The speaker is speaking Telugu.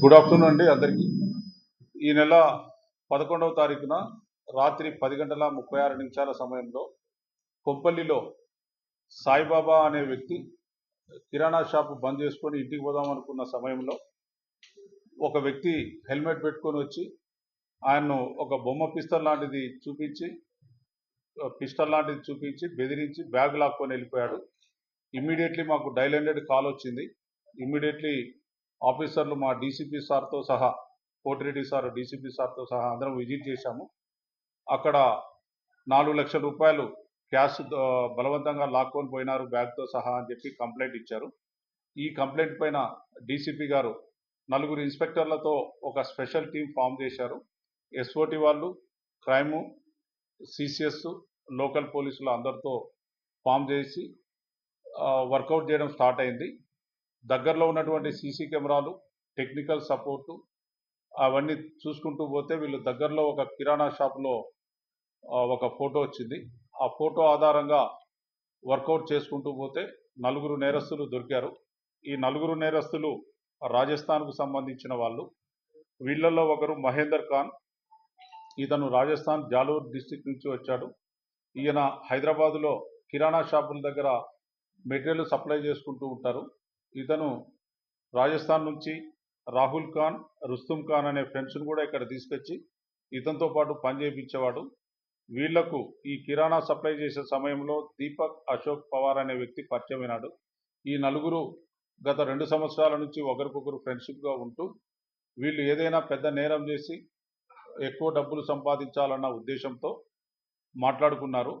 గుడ్ ఆఫ్టర్నూన్ అండి అందరికీ. ఈ నెల పదకొండవ తారీఖున రాత్రి పది గంటల ముప్పై ఆరు నిమిషాల సమయంలో కొంపల్లిలో సాయిబాబా అనే వ్యక్తి కిరాణా షాప్ బంద్ చేసుకొని ఇంటికి పోదాం అనుకున్న సమయంలో ఒక వ్యక్తి హెల్మెట్ పెట్టుకొని వచ్చి ఆయన్ను ఒక బొమ్మ పిస్తల్ లాంటిది చూపించి పిస్టల్ లాంటిది చూపించి బెదిరించి బ్యాగ్ లాక్కొని వెళ్ళిపోయాడు. ఇమ్మీడియట్లీ మాకు డైల్ హండ్రెడ్ కాల్ వచ్చింది. ఇమ్మీడియట్లీ ఆఫీసర్లు మా డీసీపీ సార్తో సహా కోటిరెడ్డి సార్ డీసీపీ సార్తో సహా అందరం విజిట్ చేశాము. అక్కడ నాలుగు లక్షల రూపాయలు క్యాష్ బలవంతంగా లాక్కొని పోయినారు బ్యాగ్తో సహా అని చెప్పి కంప్లైంట్ ఇచ్చారు. ఈ కంప్లైంట్ పైన డీసీపీ గారు నలుగురు ఇన్స్పెక్టర్లతో ఒక స్పెషల్ టీం ఫామ్ చేశారు. ఎస్ఓటి వాళ్ళు క్రైము సిసిఎస్ లోకల్ పోలీసులు అందరితో ఫామ్ చేసి వర్కౌట్ చేయడం స్టార్ట్ అయింది. దగ్గరలో ఉన్నటువంటి సీసీ కెమెరాలు టెక్నికల్ సపోర్టు అవన్నీ చూసుకుంటూ పోతే వీళ్ళు దగ్గరలో ఒక కిరాణా షాప్లో ఒక ఫోటో వచ్చింది. ఆ ఫోటో ఆధారంగా వర్కౌట్ చేసుకుంటూ పోతే నలుగురు నేరస్తులు దొరికారు. ఈ నలుగురు నేరస్తులు రాజస్థాన్కు సంబంధించిన వాళ్ళు. వీళ్ళల్లో ఒకరు మహేందర్ ఖాన్. ఇతను రాజస్థాన్ జాలూర్ డిస్టిక్ నుంచి వచ్చాడు. ఈయన హైదరాబాదులో కిరాణా షాపుల దగ్గర మెటీరియల్ సప్లై చేసుకుంటూ ఉంటారు. ఇతను రాజస్థాన్ నుంచి రాహుల్ ఖాన్ రుస్తుమ్ ఖాన్ అనే ఫ్రెండ్స్ను కూడా ఇక్కడ తీసుకొచ్చి ఇతనితో పాటు పనిచేయించేవాడు వీళ్ళకు ఈ కిరాణా సప్లై చేసే సమయంలో దీపక్ అశోక్ పవార్ అనే వ్యక్తి పరిచయమైనాడు ఈ నలుగురు గత రెండు సంవత్సరాల నుంచి ఒకరికొకరు ఫ్రెండ్షిప్గా ఉంటూ వీళ్ళు ఏదైనా పెద్ద నేరం చేసి ఎక్కువ డబ్బులు సంపాదించాలన్న ఉద్దేశంతో మాట్లాడుకున్నారు.